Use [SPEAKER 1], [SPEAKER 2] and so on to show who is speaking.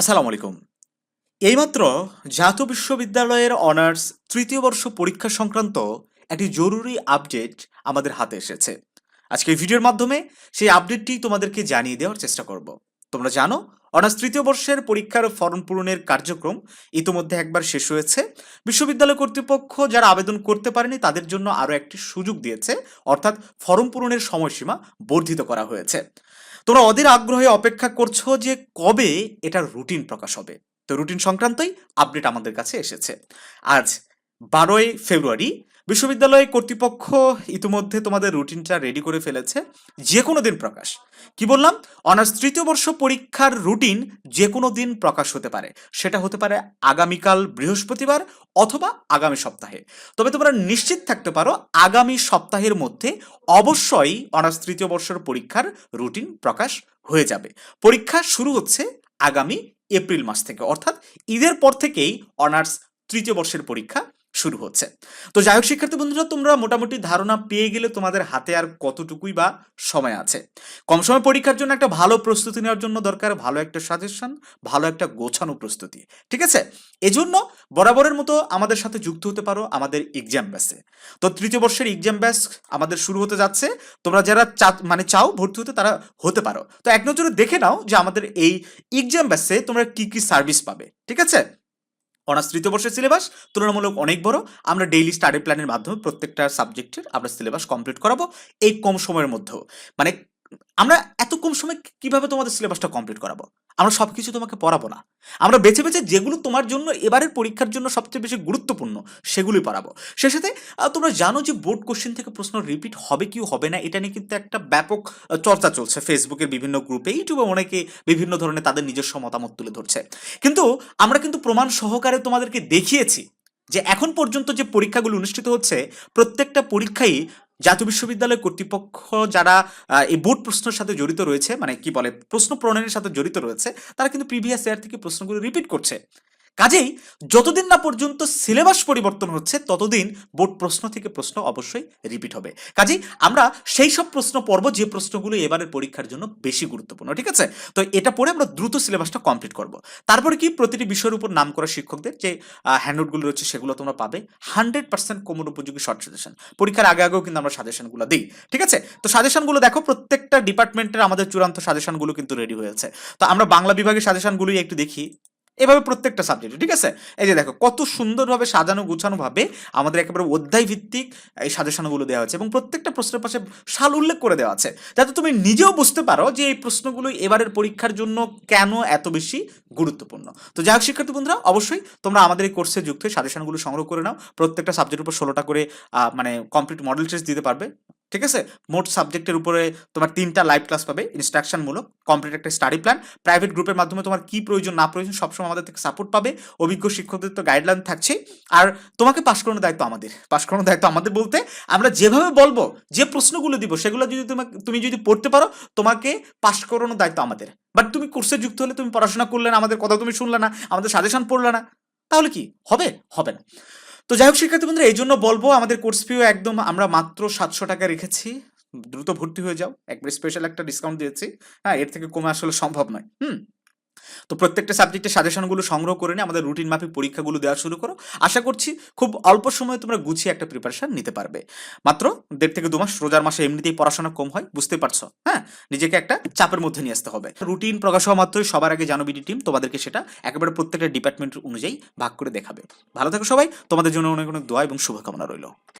[SPEAKER 1] আসসালামু আলাইকুম। এইমাত্র জাতীয় বিশ্ববিদ্যালয়ের অনার্স তৃতীয় বর্ষ পরীক্ষা সংক্রান্ত একটি জরুরি আপডেট আমাদের হাতে এসেছে। আজকে এই ভিডিওর মাধ্যমে সেই আপডেটটি তোমাদেরকে জানিয়ে দেওয়ার চেষ্টা করব। তোমরা জানো অনার্স তৃতীয় বর্ষের পরীক্ষার ফর্ম পূরণের কার্যক্রম ইতিমধ্যে একবার শেষ হয়েছে। বিশ্ববিদ্যালয় কর্তৃপক্ষ যারা আবেদন করতে পারেনি, তাদের জন্য আরও একটি সুযোগ দিয়েছে, অর্থাৎ ফর্ম পূরণের সময়সীমা বর্ধিত করা হয়েছে। তোমরা অধীর আগ্রহে অপেক্ষা করছ যে কবে এটার রুটিন প্রকাশ হবে। তো রুটিন সংক্রান্তই আপডেট আমাদের কাছে এসেছে। আজ বারোই ফেব্রুয়ারি বিশ্ববিদ্যালয় কর্তৃপক্ষ ইতিমধ্যে তোমাদের রুটিনটা রেডি করে ফেলেছে যে কোনো দিন প্রকাশ। কি বললাম? অনার্স তৃতীয় বর্ষ পরীক্ষার রুটিন যে কোনো দিন প্রকাশ হতে পারে। সেটা হতে পারে আগামীকাল বৃহস্পতিবার অথবা আগামী সপ্তাহে। তবে তোমরা নিশ্চিত থাকতে পারো, আগামী সপ্তাহের মধ্যে অবশ্যই অনার্স তৃতীয় বর্ষের পরীক্ষার রুটিন প্রকাশ হয়ে যাবে। পরীক্ষা শুরু হচ্ছে আগামী এপ্রিল মাস থেকে। অর্থাৎ ঈদের পর থেকেই অনার্স তৃতীয় বর্ষের পরীক্ষা শুরু হচ্ছে। তো যাই হোক শিক্ষার্থী বন্ধুরা, তোমরা মোটামুটি ধারণা পেয়ে গেলে তোমাদের হাতে আর কতটুকুই বা সময় আছে। কম সময় পরীক্ষার জন্য একটা ভালো প্রস্তুতি নেওয়ার জন্য দরকার, ভালো একটা সাজেশন ভালো একটা গোছানো প্রস্তুতি, ঠিক আছে? এজন্য বরাবরের মতো আমাদের সাথে যুক্ত হতে পারো আমাদের এক্সাম ব্যাসে তো তৃতীয় বর্ষের এক্সাম ব্যাস আমাদের শুরু হতে যাচ্ছে। তোমরা যারা চা মানে চাও ভর্তি হতে, তারা হতে পারো। তো এক নজরে দেখে নাও যে আমাদের এই এক্সাম ব্যাসে তোমরা কি কি সার্ভিস পাবে, ঠিক আছে? অনার্স তৃতীয় বর্ষের সিলেবাস তুলনামূলক অনেক বড়। আমরা ডেইলি স্টাডি প্ল্যানের মাধ্যমে প্রত্যেকটা সাবজেক্টের আমরা সিলেবাস কমপ্লিট করাবো, এই কম সময়ের মধ্যেও। মানে আমরা এত কম সময় কীভাবে তোমাদের সিলেবাসটা কমপ্লিট করাবো? আমরা সব কিছু তোমাকে পড়াবো না। আমরা বেছে বেছে যেগুলো তোমার জন্য এবারের পরীক্ষার জন্য সবচেয়ে বেশি গুরুত্বপূর্ণ, সেগুলোই পড়াবো। সে সাথে তোমরা জানো যে বোর্ড কোশ্চেন থেকে প্রশ্ন রিপিট হবে কি হবে না, এটা নিয়ে কিন্তু একটা ব্যাপক চর্চা চলছে ফেসবুকের বিভিন্ন গ্রুপে ইউটিউবে অনেকে বিভিন্ন ধরনের তাদের নিজস্ব মতামত তুলে ধরছে। কিন্তু আমরা কিন্তু প্রমাণ সহকারে তোমাদেরকে দেখিয়েছি যে এখন পর্যন্ত যে পরীক্ষাগুলো অনুষ্ঠিত হচ্ছে, প্রত্যেকটা পরীক্ষাই জাতীয় বিশ্ববিদ্যালয় কর্তৃপক্ষ যারা এই বোর্ড প্রশ্নের সাথে জড়িত রয়েছে মানে কি বলে, প্রশ্ন প্রণয়নের সাথে জড়িত রয়েছে, তারা কিন্তু প্রিভিয়াস ইয়ার থেকে প্রশ্নগুলো রিপিট করছে। কাজেই যতদিন না পর্যন্ত সিলেবাস পরিবর্তন হচ্ছে, ততদিন বোর্ড প্রশ্ন থেকে প্রশ্ন অবশ্যই রিপিট হবে। কাজেই আমরা সেই সব প্রশ্ন পড়ব, যে প্রশ্নগুলো এবারের পরীক্ষার জন্য বেশি গুরুত্বপূর্ণ, ঠিক আছে? তো এটা পড়ে আমরা দ্রুত সিলেবাসটা কমপ্লিট করব। তারপরে কি? প্রতিটি বিষয়ের উপর নাম করা শিক্ষকদের যে হ্যান্ডনোটগুলো রয়েছে, সেগুলো তোমরা পাবে। হান্ড্রেড পার্সেন্ট কমন উপযোগী শর্ট সাজেশন পরীক্ষার আগে আগেও কিন্তু আমরা সাজেশনগুলো দিই, ঠিক আছে? তো সাজেশনগুলো দেখো, প্রত্যেকটা ডিপার্টমেন্টের আমাদের চূড়ান্ত সাজেশনগুলো কিন্তু রেডি হয়েছে। তো আমরা বাংলা বিভাগের সাজেশনগুলোই একটু দেখি। এভাবে প্রত্যেকটা সাবজেক্টে ঠিক আছে? এই যে দেখো, কত সুন্দরভাবে সাজানো গোছানো ভাবে আমাদের একেবারে অধ্যায় ভিত্তিক এই সাজেশনগুলো দেওয়া আছে এবং প্রত্যেকটা প্রশ্নের পাশে সাল উল্লেখ করে দেওয়া আছে। যাতে তুমি নিজেও বুঝতে পারো যে এই প্রশ্নগুলো এবারের পরীক্ষার জন্য কেন এত বেশি গুরুত্বপূর্ণ। তো যাই হোক, শিক্ষার্থী বন্ধুরা, অবশ্যই তোমরা আমাদের এই কোর্সে যুক্ত হয়ে সাজেশনগুলো সংগ্রহ করে নাও। প্রত্যেকটা সাবজেক্টের উপর ষোলোটা করে মানে কমপ্লিট মডেল টেস্ট দিতে পারবে। ঠিক আছে? মোট সাবজেক্টের উপরে তোমার তিনটা লাইভ ক্লাস পাবে ইনস্ট্রাকশনমূলক কমপ্লিট একটা স্টাডি প্ল্যান প্রাইভেট গ্রুপের মাধ্যমে তোমার কি প্রয়োজন, না প্রয়োজন, সবসময় আমাদের থেকে সাপোর্ট পাবে, অভিজ্ঞ শিক্ষকদের তো গাইডলাইন থাকছে আর তোমাকে পাশ করানোর দায়িত্ব আমাদের পাশ করানোর দায়িত্ব আমাদের বলতে আমরা যেভাবে বলব, যে প্রশ্নগুলো দিব, সেগুলো যদি তোমাকে তুমি যদি পড়তে পারো, তোমাকে পাশ করানোর দায়িত্ব আমাদের। বাট তুমি কোর্সে যুক্ত হলে তুমি পড়াশোনা করলে না, আমাদের কথা তুমি শুনলে না, আমাদের সাজেশন পড়লে না, তাহলে কি? হবে? হবে না। তো যাই হোক, শিক্ষার্থী বন্ধুরা, এই জন্য বলব, আমাদের কোর্স ফিও একদম আমরা মাত্র সাতশো টাকা রেখেছি। দ্রুত ভর্তি হয়ে যাও। একবার স্পেশাল একটা ডিসকাউন্ট দিয়েছি। হ্যাঁ এর থেকে কমে আসলে সম্ভব নয়। হুম? তো প্রত্যেকটা সাবজেক্টের সাজেশনগুলো সংগ্রহ করে নিয়ে আমাদের রুটিন মাফিক পরীক্ষাগুলো দেওয়া শুরু করো। আশা করছি খুব অল্প সময়ে তোমরা গুছিয়ে একটা প্রিপারেশন নিতে পারবে। মাত্র দেড় থেকে দু মাস, রোজার মাসে এমনিতেই পড়াশোনা কম হয়, বুঝতে পারছ? হ্যাঁ? নিজেকে একটা চাপের মধ্যে নিয়ে আসতে হবে। রুটিন প্রকাশ হওয়া মাত্রই সবার আগে জানো বিডি টিম তোমাদেরকে সেটা একেবারে প্রত্যেকটা ডিপার্টমেন্ট অনুযায়ী ভাগ করে দেখাবে। ভালো থাকো সবাই, তোমাদের জন্য অনেক অনেক দোয়া এবং শুভকামনা রইল।